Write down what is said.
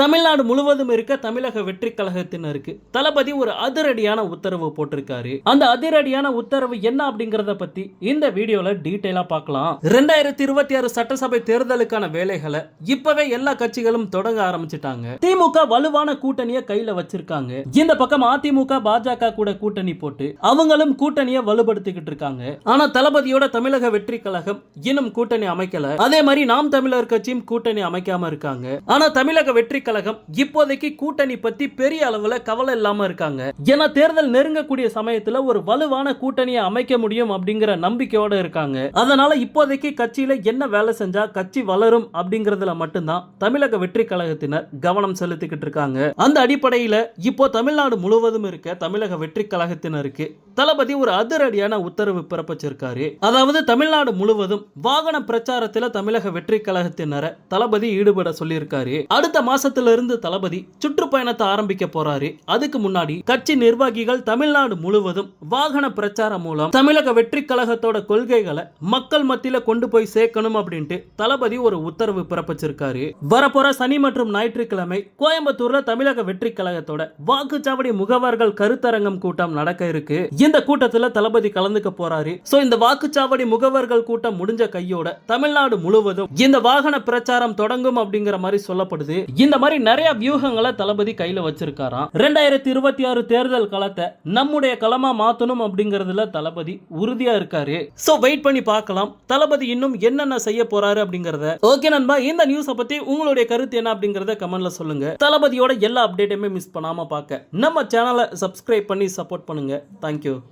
தமிழ்நாடு முழுவதும் இருக்க தமிழக வெற்றி கழகத்தினருக்கு தளபதி ஒரு அதிரடியான உத்தரவு போட்டிருக்காரு. அந்த அதிரடியான உத்தரவு என்ன அப்படிங்கறத பத்தி இந்த வீடியோல டீட்டெயிலா பார்க்கலாம் ரெண்டாயிரத்தி இருபத்தி ஆறு சட்டசபை தேர்தலுக்கான வேலைகளை இப்பவே எல்லா கட்சிகளும் தொடங்க ஆரம்பிச்சிட்டாங்க. திமுக வலுவான கூட்டணியை கையில வச்சிருக்காங்க. இந்த பக்கம் அதிமுக பாஜக கூட கூட்டணி போட்டு அவங்களும் கூட்டணியை வலுப்படுத்திக்கிட்டு இருக்காங்க. ஆனா தளபதியோட தமிழக வெற்றி கழகம் இன்னும் கூட்டணி அமைக்கல. அதே மாதிரி நாம் தமிழர் கட்சியும் கூட்டணி அமைக்காம இருக்காங்க. ஆனா தமிழக வெற்றி கழகம் இப்போதைக்கு கூட்டணி பத்தி பெரிய அளவுல கவலை இல்லாம இருக்காங்க. ஏன்னா தேர்தல் நெருங்கக்கூடிய சமயத்துல ஒரு வலுவான கூட்டணியை அமைக்க முடியும் அப்படிங்கிற நம்பிக்கையோட இருக்காங்க. அதனால இப்போதைக்கு கட்சியில என்ன வேலை செஞ்சா கட்சி வளரும் அப்படிங்கறதுல மட்டும்தான் தமிழக வெற்றி கழகத்தினர் கவனம் செலுத்திக்கிட்டு இருக்காங்க. அந்த அடிப்படையில இப்போ தமிழ்நாடு முழுவதும் இருக்க தமிழக வெற்றி கழகத்தினருக்கு தளபதி ஒரு அதிரடியான உத்தரவு பிறப்பிச்சிருக்காரு. அதாவது தமிழ்நாடு முழுவதும் வாகன பிரச்சாரத்துல தமிழக வெற்றி கழகத்தினரை தளபதி ஈடுபட சொல்லியிருக்காரு. அடுத்த மாசத்துல இருந்து தளபதி சுற்றுப்பயணத்தை ஆரம்பிக்க போறாரு. அதுக்கு முன்னாடி கட்சி நிர்வாகிகள் தமிழ்நாடு முழுவதும் வாகன பிரச்சாரம் மூலம் தமிழக வெற்றி கழகத்தோட கொள்கைகளை மக்கள் மத்தியில கொண்டு போய் சேர்க்கணும் அப்படின்ட்டு தளபதி ஒரு உத்தரவு பிறப்பிச்சிருக்காரு. வரப்போற சனி மற்றும் ஞாயிற்றுக்கிழமை கோயம்புத்தூர்ல தமிழக வெற்றி கழகத்தோட வாக்குச்சாவடி முகவர்கள் கருத்தரங்கம் கூட்டம் நடக்க இருக்கு. இந்த கூட்டத்துல தளபதி கலந்துக்க போறாரு. சோ இந்த வாக்குச்சாவடி முகவர்கள் கூட்டம் முடிஞ்ச கையோட தமிழ்நாடு முழுவதும் இந்த வாகன பிரச்சாரம் தொடங்கும் அப்படிங்கிற மாதிரி சொல்லப்படுது. இந்த மாதிரி நிறைய வியூகங்களை தளபதி கையில வச்சிருக்காராம். ரெண்டாயிரத்தி இருபத்தி ஆறு தேர்தல் களத்தை நம்முடைய களமா மாத்தணும் அப்படிங்கறதுல தளபதி உறுதியா இருக்காரு. சோ வெயிட் பண்ணி பார்க்கலாம். தளபதி இன்னும் என்னென்ன செய்ய போறாரு அப்படிங்கறத. ஓகே நண்பா இந்த நியூஸ பத்தி உங்களுடைய கருத்து என்ன அப்படிங்கறத கமெண்ட்ல சொல்லுங்க. தளபதியோட எல்லா அப்டேட்டையுமே மிஸ் பண்ணாம பார்க்க. நம்ம சேனலை சப்ஸ்கிரைப் பண்ணி சப்போர்ட் பண்ணுங்க. Thank you lucu